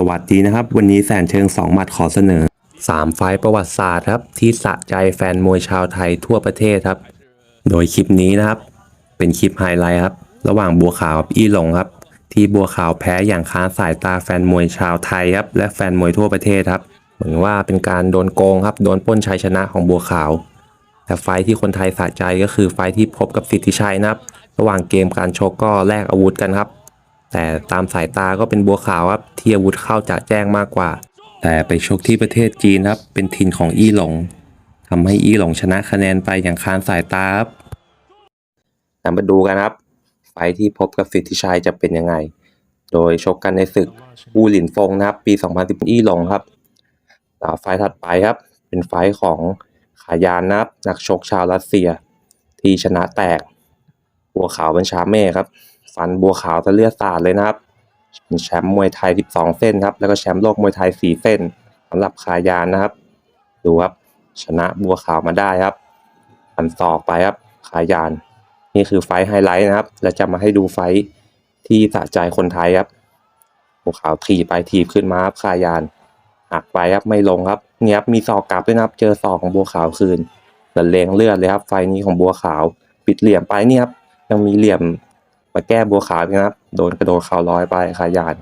สวัสดีนะครับ วันนี้แสนเชิงสองหมัดขอเสนอ 3 ไฟประวัติศาสตร์ครับ ที่สะใจแฟนมวยชาวไทยทั่วประเทศครับ โดยคลิปนี้นะครับ เป็นคลิปไฮไลท์ครับ ระหว่างบัวขาวกับอี้หลงครับ ที่บัวขาวแพ้อย่างค้านสายตาแฟนมวยชาวไทยครับและแฟนมวยทั่วประเทศครับ เหมือนว่าเป็นการโดนโกงครับโดนป้นชัยชนะของบัวขาว แต่ไฟที่คนไทยสะใจก็คือไฟท์ที่พบกับสิทธิชัยนะครับ ระหว่างเกมการชกก็แลกอาวุธกันครับ แต่ตามสายตาก็เป็นบัวขาวครับที่อาวุธเข้าจะแจ้งมากกว่า แต่ไปชกที่ประเทศจีนครับ เป็นถิ่นของอี้หลงทำให้อี้หลงชนะคะแนนไปอย่างคานสายตาครับต่มาดูกันครับ ไฟที่พบกับสิทธิชัยจะเป็นยังไง โดยชกกันในศึกอูหลินฟงนะครับ ปี 2010อี้หลงครับไฟถัดไปครับ เป็นไฟของขายานนะครับ นักชกชาวรัสเซีย ที่ชนะแตกบัวขาวบัญชาเมฆครับ ฟันบัวขาวทะเลือดสาดเลยนะครับเป็นแชมป์มวยไทย 12 เส้นครับ แล้วก็แชมป์โลกมวยไทย 4 เส้นสำหรับขายานนะครับ ดูครับ ชนะบัวขาวมาได้ครับฟันศอกไปครับขายาน นี่คือไฟไฮไลท์นะครับ และจะมาให้ดูไฟที่สะใจคนไทยครับบัวขาวถีบไปถีบขึ้นมาครับขายานหักไปครับไม่ลงครับเนี่ยครับมีศอกกลับด้วยนะครับ เจอศอกของบัวขาวคืนและเลงเลือดเลยครับ ไฟนี้ของบัวขาว ปิดเหลี่ยมไปนี่ครับยังมีเหลี่ยม มาแก้บัวขาวอีกนะครับ โดนกระโดดเข่าลอยไปขายาน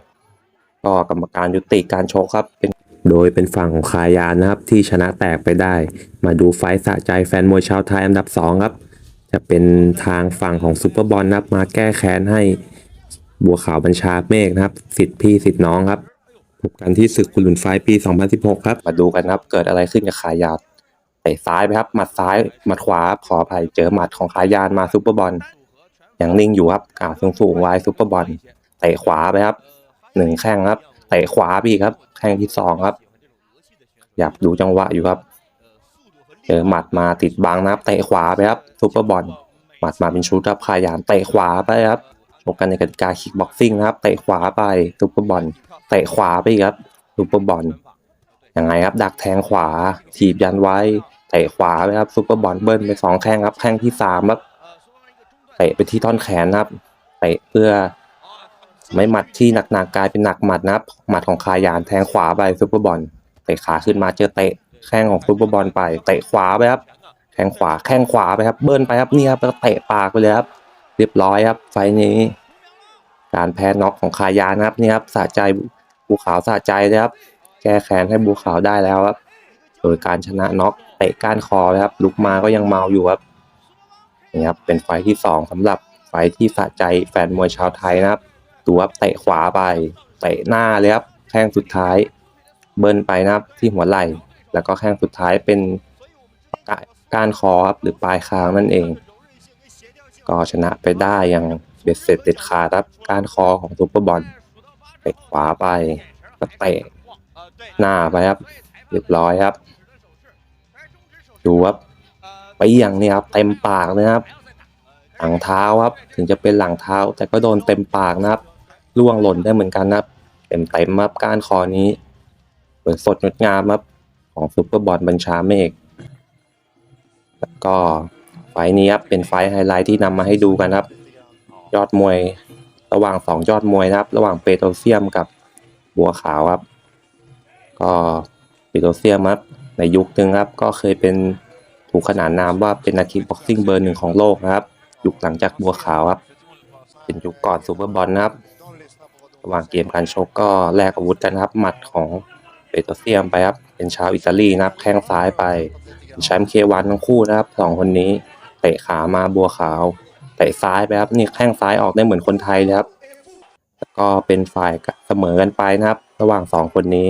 ก็กรรมการยุติการชกครับเป็นโดยเป็นฝั่งของขายานนะครับที่ชนะแตกไปได้ มาดูไฟท์สะใจแฟนมวยชาวไทยอันดับสองครับ จะเป็นทางฝั่งของซูเปอร์บอลนะครับมาแก้แค้นให้บัวขาวบัญชาเมฆนะครับสิทธิ์พี่สิทธิ์น้องครับพบกันที่ศึกคุณหลุนไฟท์ปี 2016 ครับ มาดูกันครับเกิดอะไรขึ้นกับขายานเตะซ้ายไปครับหมัดซ้ายหมัดขวาขออภัยเจอหมัดของขายานมาซูเปอร์บอล อยังนิ่งอยู่ครับกล่าสูงสูงๆไว้ซุปเปอร์บอลเตะขวาไปครับหนึ่งแข้งครับเตะขวาไปอีกครับ แข้งที่สองครับ อยากดูจังหวะอยู่ครับเจอหมัดมาติดบังนะครับเตะขวาไปครับซุปเปอร์บอลหมัดมาเป็นชุดครับขายานเตะขวาไปครับชกกันในกติกาคิกบ็อกซิ่งนะครับเตะขวาไปซุปเปอร์บอลเตะขวาไปครับซุปเปอร์บอลยังไงครับดักแทงขวาถีบยันไว้เตะขวาไปครับซุปเปอร์บอลเบิ้ลไปสองแข้งครับแข้งที่สามครับ เตะไปที่ท่อนแขนนะครับเตะเพื่อไม่หมัดที่หนักๆกลายเป็นหนักหมัดนะครับหมัดของคายานแทงขวาไปซุปเปอร์บอลเตะขาขึ้นมาเจอเตะแข้งของซุปเปอร์บอลไป เตะขวาไปครับแข้งขวาแข้งขวาไปครับ เบิ้ลไปครับนี่ครับแล้วก็เตะปากไปเลยครับ เรียบร้อยครับ ไฟล์นี้ การแพ้น็อกของคายานนะครับนี่ครับสะใจบูขาวสะใจเลยครับ แก้แค้นให้บูขาวได้แล้วครับโดยการชนะน็อกเตะก้านคอครับลุกมาก็ยังเมาอยู่ครับ นี่ครับเป็นไฟที่สองสำหรับไฟที่สะใจแฟนมวยชาวไทยนะครับดูครับเตะขวาไปเตะหน้าเลยครับแข้งสุดท้าย เบิ้ลไปนะครับที่หัวไหล่ แล้วก็แข้งสุดท้ายเป็นก้านคอครับหรือปลายคางนั่นเอง ก็ชนะไปได้อย่างเบ็ดเสร็จเด็ดขาดครับก้านคอของซุปเปอร์บอลเตะขวาไปก็เตะหน้าไปครับเรียบร้อยครับ ดูครับ ไปอย่างนี้ครับเต็มปากเลยครับ หลังเท้าครับ ถึงจะเป็นหลังเท้า แต่ก็โดนเต็มปากนะครับล่วงหล่นได้เหมือนกันนะครับเต็มเต็มครับก้านคอนี้สวยสดงดงามครับของซุปเปอร์บอลบัญชาเมฆแล้วก็ไฟล์นี้ครับเป็นไฟล์ไฮไลท์ที่นำมาให้ดูกันครับ ยอดมวยระหว่างสองยอดมวยนะครับ ระหว่างเปโตรเซียมกับบัวขาวครับ ก็เปโตรเซียมครับในยุคหนึ่งครับก็เคยเป็น ถูกขนานนามว่าเป็นนักคิกบ็อกซิ่งเบอร์หนึ่งของโลกนะครับยุคหลังจากบัวขาวครับ เป็นยุคก่อนซูเปอร์บอลนะครับ ระหว่างเกมการชกก็แลกอาวุธกันครับ หมัดของเปโตเซียมไปครับ เป็นชาวอิตาลีนะครับแข้งซ้ายไปแชมป์เควันทั้งคู่นะครับสองคนนี้เตะขามาบัวขาวเตะซ้ายไปครับนี่แข้งซ้ายออกได้เหมือนคนไทยเลยครับแล้วก็เป็นฝ่ายเสมอกันไปนะครับ ระหว่างสองคนนี้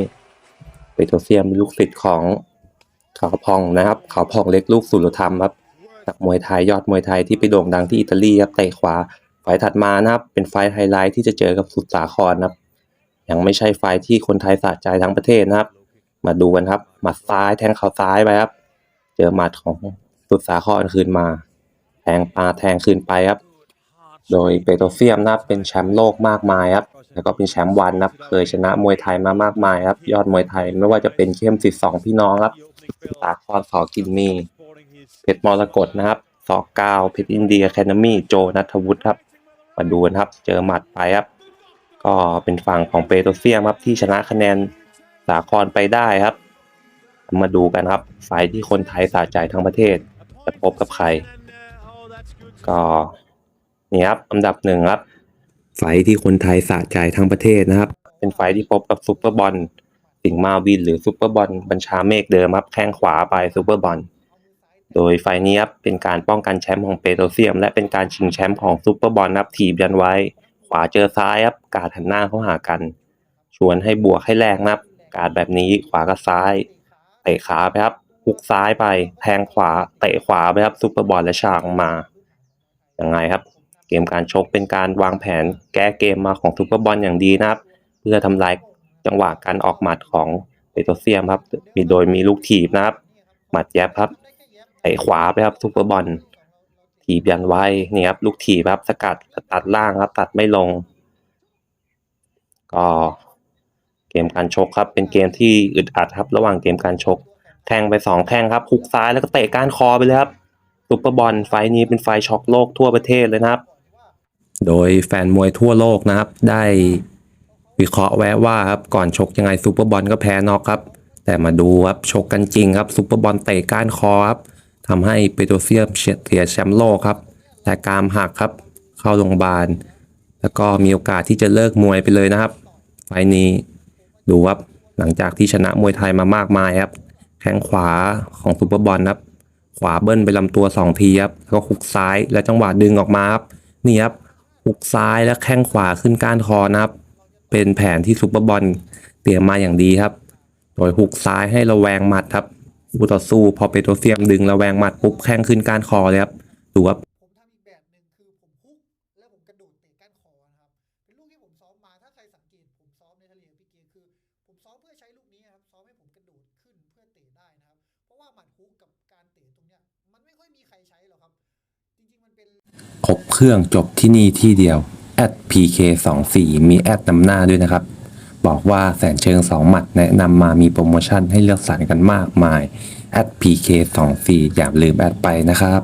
เปโตเซียมลูกศิษย์ของ ขาวพองนะครับขาวพองเล็กลูกสุรธรรมครับนักมวยไทยยอดมวยไทยที่ไปโด่งดังที่อิตาลีครับเตะขวาไฟถัดมานะครับ เป็นไฟไฮไลท์ที่จะเจอกับสุดสาครนะครับ ยังไม่ใช่ไฟที่คนไทยสะใจทั้งประเทศนะครับ มาดูกันครับหมัดซ้ายแทงเข่าซ้ายไปครับ เจอหมัดของสุดสาครคืนมา แทงปลาแทงคืนไปครับ โดยเปโตรเซียมนะครับเป็นแชมป์โลกมากมายครับแล้วก็เป็นแชมป์วันนะครับเคยชนะมวยไทยมามากมายครับ ยอดมวยไทยไม่ว่าจะเป็นเข้มสิทธิสองพี่น้องครับ สาครสอกินมี เพชรมรกตนะครับ สอกเก้าเพชรอินเดียแคนามีโจนัทวุฒิครับ มาดูกันครับ เจอหมัดไปครับ ก็เป็นฝั่งของเปโตรเซียมครับ ที่ชนะคะแนนสาครไปได้ครับ มาดูกันครับไฟล์ที่คนไทยสาใจทั้งประเทศ จะพบกับใคร ก็นี่ครับอันดับหนึ่งครับไฟล์ที่คนไทยสะใจทั้งประเทศนะครับ เป็นไฟล์ที่พบกับซูเปอร์บอล สิงห์มาวินหรือซูเปอร์บอลบัญชาเมฆเดิมครับแข้งขวาไปซูเปอร์บอลโดยไฟล์นี้ครับเป็นการป้องกันแชมป์ของเปโตรเซียม และเป็นการชิงแชมป์ของซูเปอร์บอลครับถีบยันไว้ ขวาเจอซ้ายครับการหันหน้าเข้าหากัน ชวนให้บวกให้แรกนะครับ การแบบนี้ขวากับซ้ายเตะขาไปครับฮุกซ้ายไป แทงขวาเตะขวาไปครับซุปเปอร์บอลและฉากมายังไงครับ เกมการชกเป็นการวางแผนแก้เกมมาของซุปเปอร์บอลอย่างดีนะครับ เพื่อทำลาย จังหวะการออกหมัดของเปโตเซียมครับ มีโดยมีลูกถีบนะครับ หมัดแยบครับเตะขวาไปครับซุปเปอร์บอลถีบยันไว้นี่ครับลูกถีบครับ สกัดตัดล่างครับ ตัดไม่ลง ก็เกมการชกครับ เป็นเกมที่อึดอัดครับ ระหว่างเกมการชก แทงไปสองแข้งครับหุกซ้ายแล้วก็เตะก้านคอไปเลยครับซุปเปอร์บอลไฟล์นี้เป็นไฟช็อกโลกทั่วประเทศเลยนะครับ โดยแฟนมวยทั่วโลกนะครับได้ วิเคราะห์แวะว่าครับก่อนชกยังไงซูเปอร์บอลก็แพ้น็อกครับ แต่มาดูครับชกกันจริงครับซูเปอร์บอลเตะก้านคอครับทำให้เปโตรเซียมเสียแชมป์โลกครับ แต่กรามหักครับ เข้าโรงพยาบาล แล้วก็มีโอกาสที่จะเลิกมวยไปเลยนะครับ ไฟล์นี้ดูครับหลังจากที่ชนะมวยไทยมามากมายครับ แข้งขวาของซูเปอร์บอลครับ ขวาเบิ้ลไปลำตัวสองทีครับแล้วก็หุกซ้ายและจังหวะดึงออกมาครับนี่ครับหุกซ้ายและแข้งขวาขึ้นก้านคอนะครับ เป็นแผนที่ซูเปอร์บอลเตรียมมาอย่างดีครับ โดยหุกซ้ายให้ระแวงหมัดครับคู่ต่อสู้พอเปโตรเซียมดึงระแวงหมัดปุ๊บแข้งขึ้นก้านคอเลยครับดูครับผมทำอีกแบบหนึ่งคือผมฮุกแล้วผมกระโดดเตะก้านคอนะครับเป็นลูกที่ผมซ้อมมาถ้าใครสังเกตผมซ้อมในทะเลกับพี่เกียร์คือ ผมซ้อมเพื่อใช้ลูกนี้นะครับซ้อมให้ผมกระโดดขึ้นเพื่อเตะได้นะครับ เพราะว่าหมัดฮุกกับการเตะตรงเนี้ยมันไม่ค่อยมีใครใช้หรอกครับ จริงๆมันเป็นครบเครื่องจบที่นี่ที่เดียว @pk24 มีแอดนำหน้าด้วยนะครับ บอกว่าแสนเชิง2หมัดแนะนำมามีโปรโมชั่นให้เลือกสรรกันมากมาย @pk24 อย่าลืมแอดไปนะครับ